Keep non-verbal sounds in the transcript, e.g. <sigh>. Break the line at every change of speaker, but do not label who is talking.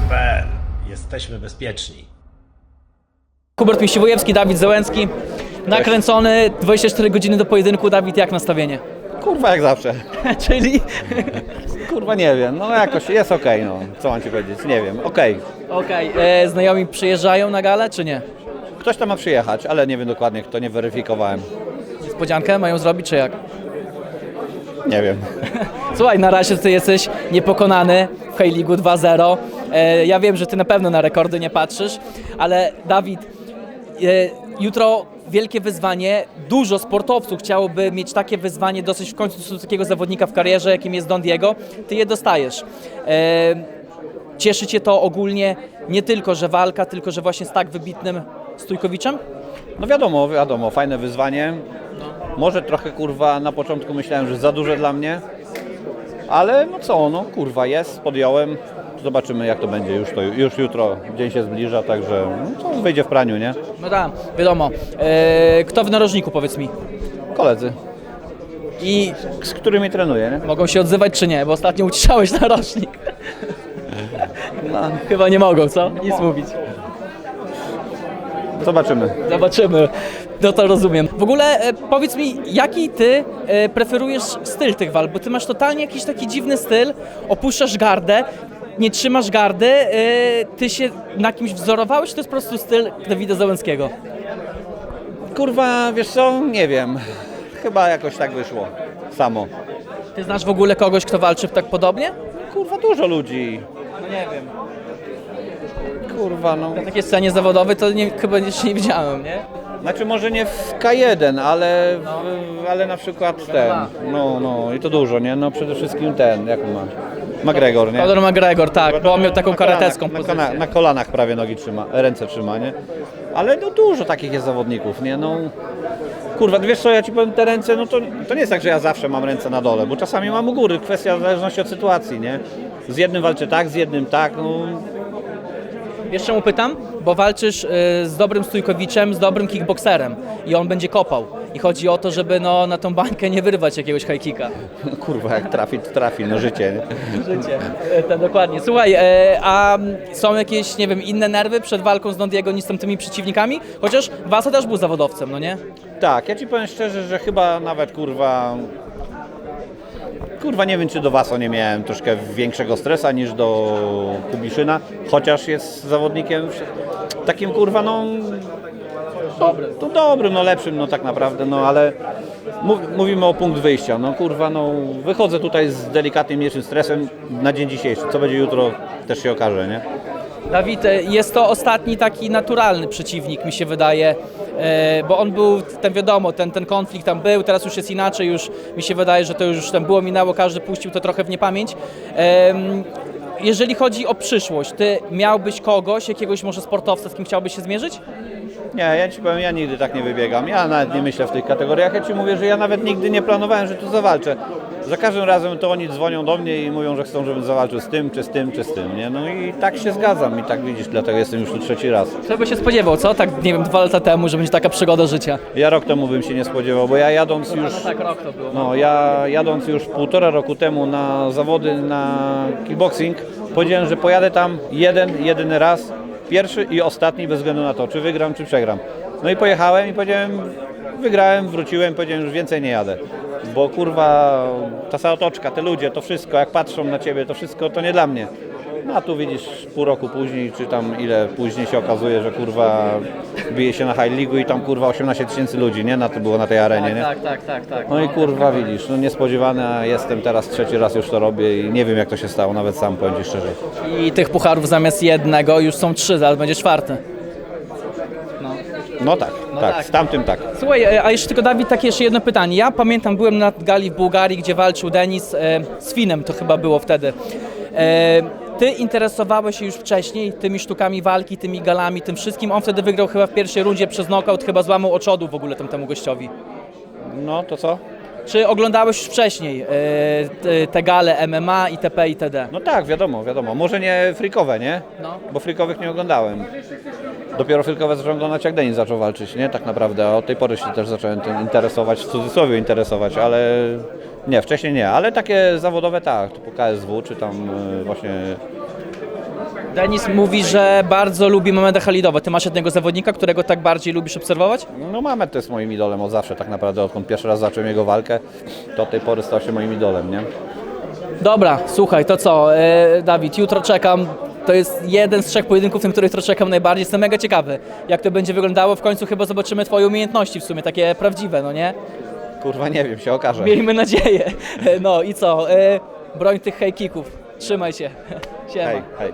Boxy.pl. Jesteśmy bezpieczni.
Hubert Miściwojewski, Dawid Załęcki. Nakręcony 24 godziny do pojedynku. Dawid, jak nastawienie?
Kurwa jak zawsze. <laughs>
Czyli
Kurwa nie wiem, no jakoś jest okej, no. Co mam ci powiedzieć? Nie wiem, okej.
okej, e, znajomi przyjeżdżają na galę, czy nie?
Ktoś tam ma przyjechać, ale nie wiem dokładnie kto, nie weryfikowałem.
Niespodziankę mają zrobić, czy jak?
Nie wiem. <laughs>
Słuchaj, na razie ty jesteś niepokonany w League 2-0. E, ja wiem, że ty na pewno na rekordy nie patrzysz, ale Dawid, e, jutro wielkie wyzwanie. Dużo sportowców chciałoby mieć takie wyzwanie, dosyć w końcu takiego zawodnika w karierze, jakim jest Don Diego. Ty je dostajesz. E, cieszy cię to ogólnie nie tylko, że walka, tylko że właśnie z tak wybitnym Stójkowiczem?
No wiadomo, wiadomo, fajne wyzwanie. Może trochę kurwa na początku myślałem, że za duże dla mnie. Ale no co, no kurwa jest, podjąłem. Zobaczymy jak to będzie już, to, już jutro, dzień się zbliża, także no, wyjdzie w praniu, nie?
No tak, wiadomo. E, kto w narożniku, powiedz mi?
Koledzy,
I
z którymi trenuję, nie?
Mogą się odzywać czy nie? Bo ostatnio uciszałeś <laughs> narożnik.
No,
Chyba nie mogą, co? Nic mówić.
zobaczymy.
Zobaczymy. No to rozumiem. W ogóle e, powiedz mi, jaki ty e, preferujesz styl tych walk? Bo ty masz totalnie jakiś taki dziwny styl, opuszczasz gardę, nie trzymasz gardy, e, ty się na kimś wzorowałeś, czy to jest po prostu styl Dawida Załęckiego?
Kurwa, wiesz co, nie wiem. Chyba jakoś tak wyszło. Samo.
Ty znasz w ogóle kogoś, kto walczy tak podobnie?
Kurwa, dużo ludzi.
No nie wiem.
Kurwa, no.
Na takiej scenie zawodowej to nie, chyba jeszcze nie widziałem, nie?
Znaczy może nie w K1, ale, w, ale na przykład ten. No, no i to dużo, nie? No przede wszystkim ten, jak on ma? McGregor, nie?
Conor McGregor, tak, bo on miał taką
Na
karatecką
na,
pozycję.
kona- na kolanach prawie nogi trzyma, ręce trzyma, nie? Ale no dużo takich jest zawodników, nie? No kurwa, wiesz co, ja ci powiem, te ręce, no to, to nie jest tak, że ja zawsze mam ręce na dole, bo czasami mam u góry, kwestia w zależności od sytuacji, nie? Z jednym walczę tak, z jednym tak, no
Wiesz czemu pytam? Bo walczysz y, z dobrym stójkowiczem, z dobrym kickboxerem i on będzie kopał. I chodzi o to, żeby no, na tą bańkę nie wyrwać jakiegoś high kicka.
kurwa, jak trafi, to trafi, no życie?
Życie. E, to dokładnie. Słuchaj, e, a są jakieś, nie wiem, inne nerwy przed walką z Don Diego niż z tamtymi przeciwnikami? Chociaż Wasa też był zawodowcem, no nie?
Tak, ja ci powiem szczerze, że chyba nawet kurwa. Kurwa nie wiem czy do Waso nie miałem troszkę większego stresa niż do Kubiszyna, chociaż jest zawodnikiem takim kurwa no.
Dobry.
To dobrym, no lepszym no tak naprawdę, no ale mów, mówimy o punkt wyjścia. No kurwa no wychodzę tutaj z delikatnym mniejszym stresem na dzień dzisiejszy. Co będzie jutro też się okaże, nie?
Dawid, e, jest to ostatni taki naturalny przeciwnik, mi się wydaje, e, bo on był, ten wiadomo, ten, ten konflikt tam był, teraz już jest inaczej, już mi się wydaje, że to już tam było, minęło, każdy puścił to trochę w niepamięć. Jeżeli chodzi o przyszłość, ty miałbyś kogoś, jakiegoś może sportowca, z kim chciałbyś się zmierzyć?
Nie, ja ci powiem, ja nigdy tak nie wybiegam. Ja nawet nie myślę w tych kategoriach. Ja ci mówię, że ja nawet nigdy nie planowałem, że tu zawalczę. Za każdym razem to oni dzwonią do mnie i mówią, że chcą, żebym zawalczył z tym, czy z tym, czy z tym, nie? No i tak się zgadzam i tak widzisz, dlatego jestem już tu trzeci raz.
Kto by się spodziewał, co? Tak, nie wiem, dwa lata temu, że będzie taka przygoda życia.
Ja rok temu bym się nie spodziewał, bo ja jadąc już,
tak, rok to było.
no ja jadąc już półtora roku temu na zawody na kickboxing, powiedziałem, że pojadę tam jeden, jedyny raz, pierwszy i ostatni bez względu na to, czy wygram, czy przegram. No i pojechałem i powiedziałem, wygrałem, wróciłem, powiedziałem, że już więcej nie jadę. Bo kurwa, ta cała otoczka, te ludzie, to wszystko, jak patrzą na ciebie, to wszystko to nie dla mnie. No a tu widzisz pół roku później, czy tam ile później się okazuje, że kurwa bije się na High League i tam kurwa 18 tysięcy ludzi, nie? Na to było na tej arenie, nie?
Tak, tak, tak, tak.
No i kurwa widzisz, no niespodziewane, a jestem teraz trzeci raz już to robię i nie wiem jak to się stało, nawet sam powiem Ci szczerze.
I tych pucharów zamiast jednego już są trzy, zaraz będzie czwarty.
No tak, tak,
tak.
z tamtym tak.
Słuchaj, e, a jeszcze tylko Dawid, takie jeszcze jedno pytanie. Ja pamiętam, byłem na gali w Bułgarii, gdzie walczył Denis e, z Finem, to chyba było wtedy. E, ty interesowałeś się już wcześniej tymi sztukami walki, tymi galami, tym wszystkim. On wtedy wygrał chyba w pierwszej rundzie przez knockout, chyba złamał oczodu w ogóle tamtemu gościowi.
No to co?
Czy oglądałeś już wcześniej e, te, te gale MMA, itp. itd.?
No tak, wiadomo, wiadomo. Może nie frikowe, nie?
No.
Bo frikowych nie oglądałem. Dopiero frikowe zacząłem oglądać jak Denis zaczął walczyć, nie? Tak naprawdę, a od tej pory się też zacząłem tym interesować, w cudzysłowie interesować, ale nie, wcześniej nie. Ale takie zawodowe tak, typu KSW, czy tam e, właśnie
Denis mówi, że bardzo lubi Mameda Halidowa. Ty masz jednego zawodnika, którego tak bardziej lubisz obserwować?
No Mamet to jest moim idolem od zawsze, tak naprawdę odkąd pierwszy raz zacząłem jego walkę, to od tej pory stał się moim idolem, nie?
Dobra, słuchaj, to co, e, Dawid, jutro czekam. To jest jeden z trzech pojedynków, na który jutro czekam najbardziej. Jestem mega ciekawy, jak to będzie wyglądało. W końcu chyba zobaczymy Twoje umiejętności w sumie, takie prawdziwe, no nie?
Kurwa nie wiem, się okaże.
Miejmy nadzieję. <laughs> No i co, e, broń tych hejkików. Trzymaj się. <laughs> Siema.
Hej, hej.